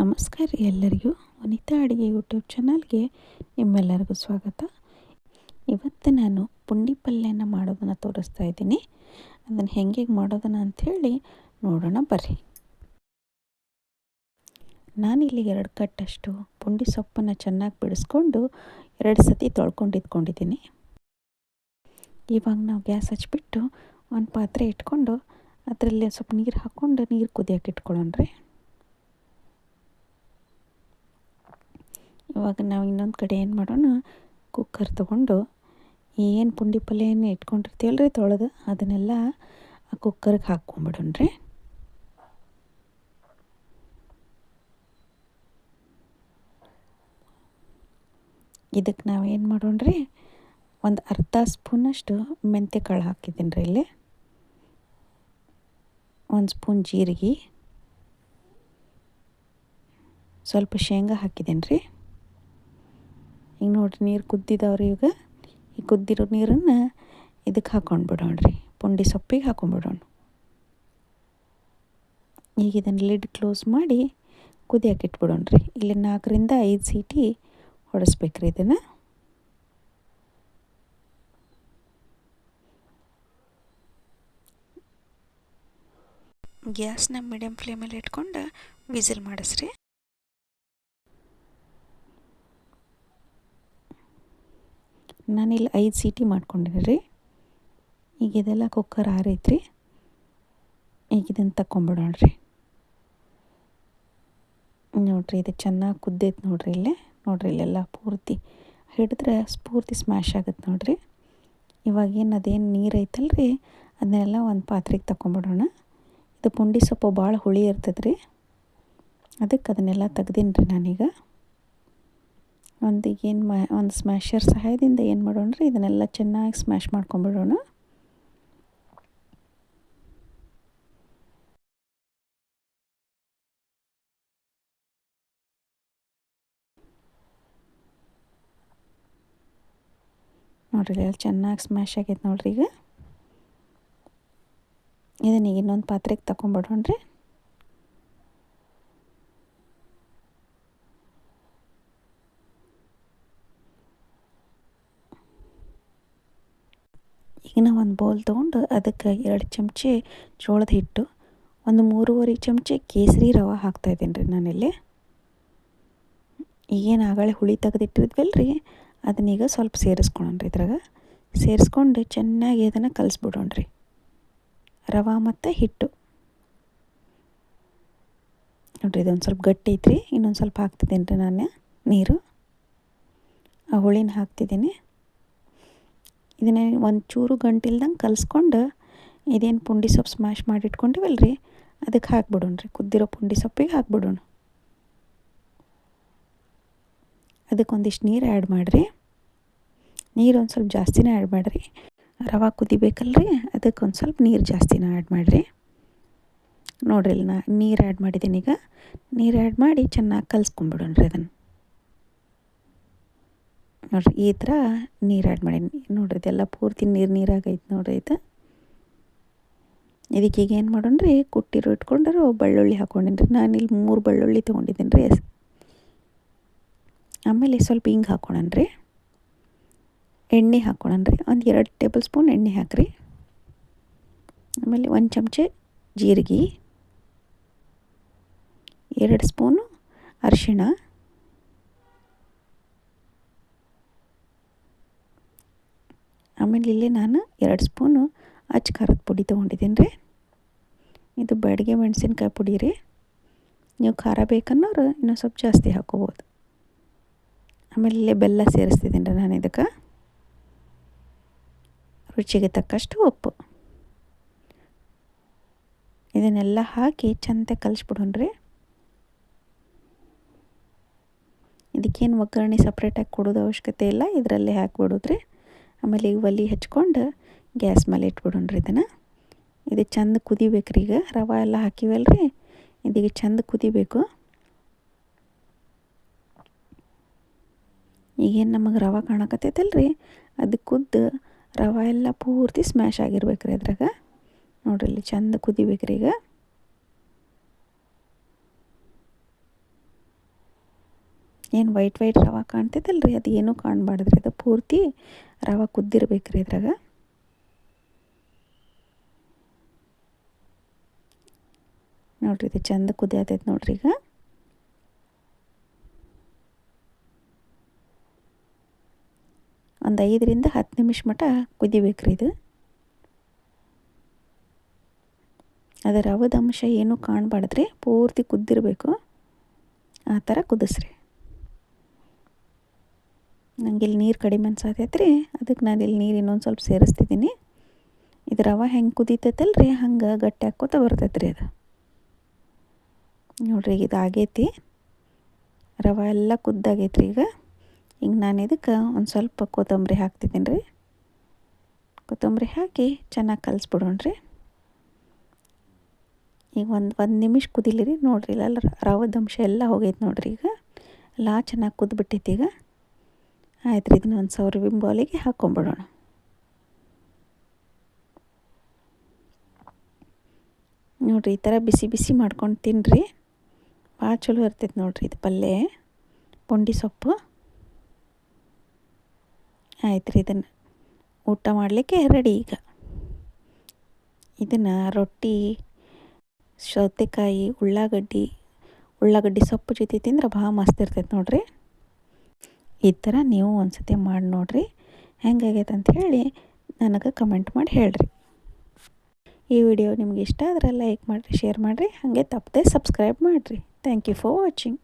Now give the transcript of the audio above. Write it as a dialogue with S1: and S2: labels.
S1: ನಮಸ್ಕಾರ ಎಲ್ಲರಿಗೂ. ವನಿತಾ ಅಡುಗೆ ಯೂಟ್ಯೂಬ್ ಚಾನಲ್ಗೆ ನಿಮ್ಮೆಲ್ಲರಿಗೂ ಸ್ವಾಗತ. ಇವತ್ತು ನಾನು ಪುಂಡಿ ಪಲ್ಯನ ಮಾಡೋದನ್ನು ತೋರಿಸ್ತಾ ಇದ್ದೀನಿ. ಅದನ್ನು ಹೆಂಗೆ ಮಾಡೋದನ್ನು ಅಂಥೇಳಿ ನೋಡೋಣ ಬರ್ರಿ. ನಾನಿಲ್ಲಿ ಎರಡು ಕಟ್ಟಷ್ಟು ಪುಂಡಿ ಸೊಪ್ಪನ್ನು ಚೆನ್ನಾಗಿ ಬಿಡಿಸ್ಕೊಂಡು ಎರಡು ಸತಿ ತೊಳ್ಕೊಂಡು ಇಟ್ಕೊಂಡಿದ್ದೀನಿ. ಇವಾಗ ನಾವು ಗ್ಯಾಸ್ ಹಚ್ಚಿಬಿಟ್ಟು ಒಂದು ಪಾತ್ರೆ ಇಟ್ಕೊಂಡು ಅದರಲ್ಲಿ ಸ್ವಲ್ಪ ನೀರು ಹಾಕ್ಕೊಂಡು ನೀರು ಕುದಿಯೋಕೆ ಇಟ್ಕೊಳ್ಳೋಣ್ರಿ. ಇವಾಗ ನಾವು ಇನ್ನೊಂದು ಕಡೆ ಏನು ಮಾಡೋಣ? ಕುಕ್ಕರ್ ತೊಗೊಂಡು ಏನು ಪುಂಡಿ ಪಲ್ಯ ಏನು ಇಟ್ಕೊಂಡಿರ್ತೀವಲ್ಲ ರೀ ತೊಳೆದು? ಅದನ್ನೆಲ್ಲ ಆ ಕುಕ್ಕರ್ಗೆ ಹಾಕ್ಕೊಂಬಿಡೋಣ್ರಿ. ಇದಕ್ಕೆ ನಾವು ಏನು ರೀ ಒಂದು ಅರ್ಧ ಸ್ಪೂನಷ್ಟು ಮೆಂತ್ಯ ಕಾಳು ಹಾಕಿದ್ದೀನಿ ರೀ ಇಲ್ಲಿ. ಒಂದು ಸ್ಪೂನ್ ಜೀರಿಗೆ. ಸ್ವಲ್ಪ ಶೇಂಗಾ ಹಾಕಿದ್ದೀನಿ ರೀ ಈಗ ನೋಡಿರಿ ನೀರು ಕುದ್ದಿದವ್ರಿ ಈಗ ಈ ಕುದ್ದಿರೋ ನೀರನ್ನು ಇದಕ್ಕೆ ಹಾಕೊಂಡು ಬಿಡೋಣ್ರಿ. ಪುಂಡಿ ಸೊಪ್ಪಿಗೆ ಹಾಕೊಂಡ್ಬಿಡೋಣ ಈಗ ಇದನ್ನು ಲಿಡ್ ಕ್ಲೋಸ್ ಮಾಡಿ ಕುದಿಯಕ್ಕೆ ಇಟ್ಬಿಡೋಣ್ರಿ. ಇಲ್ಲಿ ನಾಲ್ಕರಿಂದ ಐದು ಸೀಟಿ ಹೊಡೆಸ್ಬೇಕ್ರಿ ಇದನ್ನು. ಗ್ಯಾಸ್ನ ಮೀಡಿಯಮ್ ಫ್ಲೇಮಲ್ಲಿ ಇಟ್ಕೊಂಡು ವಿಸಿಲ್ ಮಾಡಿಸ್ರಿ. ನಾನಿಲ್ಲಿ ಐದು ಸೀಟಿ ಮಾಡ್ಕೊಂಡಿನಿ ರೀ. ಈಗ ಇದೆಲ್ಲ ಕುಕ್ಕರ್ ಆರೈತ್ರಿ. ಈಗ ಇದನ್ನು ತಗೊಂಬಿಡೋಣ್ರಿ ನೋಡಿರಿ, ಇದು ಚೆನ್ನಾಗಿ ಕುದ್ದೈತೆ ನೋಡ್ರಿ ಇಲ್ಲೇ. ನೋಡ್ರಿ, ಇಲ್ಲೆಲ್ಲ ಪೂರ್ತಿ ಹಿಡಿದ್ರೆ ಸ್ಫೂರ್ತಿ ಸ್ಮ್ಯಾಶ್ ಆಗುತ್ತೆ ನೋಡ್ರಿ. ಇವಾಗ ಏನು ಅದೇನು ನೀರು ಐತಲ್ಲ ರೀ ಅದನ್ನೆಲ್ಲ ಒಂದು ಪಾತ್ರೆಗೆ ತಗೊಂಬಿಡೋಣ ಇದು ಪುಂಡಿ ಸೊಪ್ಪು ಭಾಳ ಹುಳಿ ಇರ್ತದೆ ರೀ ಅದಕ್ಕೆ ಅದನ್ನೆಲ್ಲ ತೆಗ್ದೀನಿ ರೀ ನಾನೀಗ. ಒಂದು ಏನು ಮಾ, ಒಂದು ಸ್ಮ್ಯಾಶರ್ ಸಹಾಯದಿಂದ ಏನು ಮಾಡೋಣ ರೀ ಇದನ್ನೆಲ್ಲ ಚೆನ್ನಾಗಿ ಸ್ಮ್ಯಾಶ್ ಮಾಡ್ಕೊಂಬಿಡೋಣ ನೋಡ್ರಿ ಎಲ್ಲ ಚೆನ್ನಾಗಿ ಸ್ಮ್ಯಾಶ್ ಆಗೈತೆ ನೋಡ್ರಿ ಈಗ. ಇದನ್ನ ಇನ್ನೊಂದು ಪಾತ್ರೆಗೆ ತಗೊಂಬಿಡೋಣ ರೀ ನಾವು ಒಂದು ಬೌಲ್ ತೊಗೊಂಡು ಅದಕ್ಕೆ ಎರಡು ಚಮಚೆ ಜೋಳದ ಹಿಟ್ಟು, ಒಂದು ಮೂರುವರೆ ಚಮಚೆ ಕೇಸರಿ ರವೆ ಹಾಕ್ತಾಯಿದ್ದೀನಿ ರೀ ನಾನಿಲ್ಲಿ. ಈಗೇನು ಆಗಳೆ ಹುಳಿ ತೆಗೆದಿಟ್ಟಿದ್ವಲ್ಲ ರೀ ಅದನ್ನೀಗ ಸ್ವಲ್ಪ ಸೇರಿಸ್ಕೊಳಣ್ರಿ ಇದ್ರಾಗ. ಸೇರಿಸ್ಕೊಂಡು ಚೆನ್ನಾಗಿ ಅದನ್ನು ಕಲಿಸ್ಬಿಡೋಣ್ರಿ ರವೆ ಮತ್ತು ಹಿಟ್ಟು. ನೋಡಿರಿ ಇದೊಂದು ಸ್ವಲ್ಪ ಗಟ್ಟಿ ಐತ್ರಿ, ಇನ್ನೊಂದು ಸ್ವಲ್ಪ ಹಾಕ್ತಿದ್ದೀನಿ ರೀ ನಾನು ನೀರು. ಆ ಹುಳಿನ ಹಾಕ್ತಿದ್ದೀನಿ. ಇದನ್ನ ಒಂದು ಚೂರು ಗಂಟಿಲ್ದಂಗೆ ಕಲಿಸ್ಕೊಂಡು ಇದೇನು ಪುಂಡಿ ಸೊಪ್ಪು ಸ್ಮ್ಯಾಶ್ ಮಾಡಿಟ್ಕೊಂಡಿವಲ್ಲ ರೀ ಅದಕ್ಕೆ ಹಾಕ್ಬಿಡೋಣ ರೀ ಕುದ್ದಿರೋ ಪುಂಡಿ ಸೊಪ್ಪಿಗೆ ಹಾಕ್ಬಿಡೋಣ. ಅದಕ್ಕೆ ಒಂದಿಷ್ಟು ನೀರು ಆ್ಯಡ್ ಮಾಡಿರಿ. ನೀರು ಒಂದು ಸ್ವಲ್ಪ ಜಾಸ್ತಿನೇ ಆ್ಯಡ್ ಮಾಡಿರಿ. ರವೆ ಕುದಿಬೇಕಲ್ರಿ? ಅದಕ್ಕೆ ಒಂದು ಸ್ವಲ್ಪ ನೀರು ಜಾಸ್ತಿನ ಆ್ಯಡ್ ಮಾಡಿರಿ. ನೋಡ್ರಿ ನಾ ನೀರು ಆ್ಯಡ್ ಮಾಡಿದ್ದೀನಿ ಈಗ. ನೀರು ಆ್ಯಡ್ ಮಾಡಿ ಚೆನ್ನಾಗಿ ಕಲಿಸ್ಕೊಂಬಿಡೋಣ ರೀ ಅದನ್ನು. ನೋಡಿರಿ, ಈ ಥರ ನೀರು ಆ್ಯಡ್ ಮಾಡೀನಿ ನೋಡ್ರಿ, ಇದೆಲ್ಲ ಪೂರ್ತಿ ನೀರು ನೀರಾಗೈತೆ ನೋಡ್ರಿ ಇದು. ಇದಕ್ಕೆ ಈಗ ಏನು ಮಾಡೋಣ ರೀ, ಕುಟ್ಟಿರೋ ಇಟ್ಕೊಂಡ್ರು, ಬೆಳ್ಳುಳ್ಳಿ ಹಾಕ್ಕೊಂಡಿನಿ ರೀ ನಾನು ಇಲ್ಲಿ ಮೂರು ಬೆಳ್ಳುಳ್ಳಿ ತೊಗೊಂಡಿದ್ದೀನಿ ರೀ. ಆಮೇಲೆ ಸ್ವಲ್ಪ ಹಿಂಗೆ ಹಾಕ್ಕೊಳಣ ರೀ. ಎಣ್ಣೆ ಹಾಕ್ಕೊಳಣ ರೀ. ಒಂದು ಎರಡು ಟೇಬಲ್ ಸ್ಪೂನ್ ಎಣ್ಣೆ ಹಾಕ್ರಿ. ಆಮೇಲೆ ಒಂದು ಚಮಚೆ ಜೀರಿಗೆ. ಎರಡು ಸ್ಪೂನು ಅರಿಶಿಣ. ಆಮೇಲೆ ಇಲ್ಲಿ ನಾನು ಎರಡು ಸ್ಪೂನು ಅಚ್ಚ ಖಾರದ ಪುಡಿ ತೊಗೊಂಡಿದ್ದೀನಿ ರೀ. ಇದು ಬಾಡಿಗೆ ಮೆಣಸಿನ್ಕಾಯಿ ಪುಡಿ ರೀ. ನೀವು ಖಾರ ಬೇಕನ್ನೋರು ಇನ್ನೂ ಸ್ವಲ್ಪ ಜಾಸ್ತಿ ಹಾಕೋಬೋದು. ಆಮೇಲೆ ಇಲ್ಲೇ ಬೆಲ್ಲ ಸೇರಿಸ್ತಿದ್ದೀನಿ ರೀ ನಾನು ಇದಕ್ಕೆ. ರುಚಿಗೆ ತಕ್ಕಷ್ಟು ಉಪ್ಪು. ಇದನ್ನೆಲ್ಲ ಹಾಕಿ ಚಂದ ಕಲಿಸ್ಬಿಡೋಣ್ರಿ ಇದಕ್ಕೇನು ಒಗ್ಗರಣೆ ಸಪ್ರೇಟಾಗಿ ಕೊಡೋದು ಅವಶ್ಯಕತೆ ಇಲ್ಲ, ಇದರಲ್ಲೇ ಹಾಕ್ಬಿಡೋದ್ರಿ ಆಮೇಲೆ ಈಗ ಒಲೆ ಹಚ್ಕೊಂಡು ಗ್ಯಾಸ್ ಮೇಲೆ ಇಟ್ಬಿಡೋಣ್ರಿ ಇದನ್ನು. ಇದು ಚಂದ ಕುದಿಬೇಕ್ರಿ ಈಗ. ರವೆ ಎಲ್ಲ ಹಾಕಿವಲ್ರಿ. ಇದೀಗ ಚಂದ ಕುದಿಬೇಕು. ಈಗೇನು ನಮಗೆ ರವೆ ರೀ ಅದು ಕುದ್ದು ರವೆ ಎಲ್ಲ ಪೂರ್ತಿ ಸ್ಮ್ಯಾಶ್ ಆಗಿರ್ಬೇಕ್ರಿ ಅದ್ರಾಗ. ನೋಡ್ರಿ ಇಲ್ಲಿ ಕುದಿಬೇಕು ರೀ ಈಗ. ಏನು ವೈಟ್ ವೈಟ್ ರವೆ ರೀ ಅದು ಏನೂ ಕಾಣಬಾರ್ದ್ರಿ. ಅದು ಪೂರ್ತಿ ರವೆ ಕುದ್ದಿರ್ಬೇಕು ರೀ ಇದ್ರಾಗ. ನೋಡ್ರಿ ಇದು ಚಂದ ಕುದಿಯತೈತೆ ನೋಡ್ರಿ ಈಗ. ಒಂದು ಐದರಿಂದ ಹತ್ತು ನಿಮಿಷ ಮಟ ಕುದಿಬೇಕ್ರಿ ಇದು. ಅದರ ರವದ ಅಂಶ ಏನೂ ಕಾಣಬಾರ್ದ್ರಿ, ಪೂರ್ತಿ ಕುದ್ದಿರಬೇಕು. ಆ ಥರ ಕುದಿಸ್ರಿ. ನಂಗೆ ಇಲ್ಲಿ ನೀರು ಕಡಿಮೆ ಅನ್ಸಾತೈತೆ ರೀ ಅದಕ್ಕೆ ನಾನು ಇಲ್ಲಿ ನೀರು ಇನ್ನೊಂದು ಸ್ವಲ್ಪ ಸೇರಿಸ್ತಿದ್ದೀನಿ. ಇದು ರವೆ ಹೆಂಗೆ ಕುದೀತೈತಲ್ಲ ರೀ ಹಂಗೆ ಗಟ್ಟಿ ಹಾಕ್ಕೋತ ಬರ್ತೈತೆ ಅದು. ನೋಡ್ರಿ ಈಗ ಇದು ಆಗೈತಿ. ರವೆ ಎಲ್ಲ ಕುದ್ದಾಗೈತ್ರಿ ಈಗ. ಈಗ ನಾನು ಇದಕ್ಕೆ ಒಂದು ಸ್ವಲ್ಪ ಕೊತ್ತಂಬರಿ ಹಾಕ್ತಿದ್ದೀನಿ ರೀ. ಕೊತ್ತಂಬರಿ ಹಾಕಿ ಚೆನ್ನಾಗಿ ಕಲಿಸ್ಬಿಡೋಣ್ರಿ. ಈಗ ಒಂದು ಒಂದು ನಿಮಿಷ ಕುದಿಲಿ ರೀ, ನೋಡಿರಿ ಇಲ್ಲ ರವದ ಅಂಶ ಎಲ್ಲ ಹೋಗೈತೆ ನೋಡ್ರಿ ಈಗ. ಎಲ್ಲ ಚೆನ್ನಾಗಿ ಕುದ್ಬಿಟ್ಟೈತಿ ಈಗ. ಆಯ್ತು ರೀ ಇದನ್ನ ಒಂದು ಸಾವಿರ ಬಿಂಬಾಲಿಗೆ ಹಾಕ್ಕೊಂಬಿಡೋಣ ನೋಡಿರಿ, ಈ ಥರ ಬಿಸಿ ಬಿಸಿ ಮಾಡ್ಕೊಂಡು ತಿನ್ನಿರಿ ಭಾಳ ಚಲೋ ಇರ್ತೈತೆ ನೋಡಿರಿ ಇದು ಪಲ್ಯ. ಪುಂಡಿ ಸೊಪ್ಪು. ಆಯ್ತು ರೀ ಇದನ್ನು ಊಟ ಮಾಡಲಿಕ್ಕೆ ರೆಡಿ ಈಗ. ಇದನ್ನು ರೊಟ್ಟಿ, ಸೌತೆಕಾಯಿ, ಉಳ್ಳಾಗಡ್ಡಿ ಉಳ್ಳಾಗಡ್ಡಿ ಸೊಪ್ಪು ಜೊತೆ ತಿಂದ್ರೆ ಭಾಳ ಮಸ್ತ್ ಇರ್ತೈತೆ ನೋಡಿರಿ. ಈ ಥರ ನೀವು ಒಂದು ಸತಿ ಮಾಡಿ ನೋಡಿರಿ. ಹೆಂಗಾಗೈತೆ ಅಂತ ಹೇಳಿ ನನಗೆ ಕಮೆಂಟ್ ಮಾಡಿ ಹೇಳ್ರಿ. ಈ ವಿಡಿಯೋ ನಿಮ್ಗೆ ಇಷ್ಟ ಆದರೆ ಲೈಕ್ ಮಾಡಿರಿ, ಶೇರ್ ಮಾಡಿರಿ. ಹಾಗೆ ತಪ್ಪದೆ ಸಬ್ಸ್ಕ್ರೈಬ್ ಮಾಡಿರಿ. Thank you for watching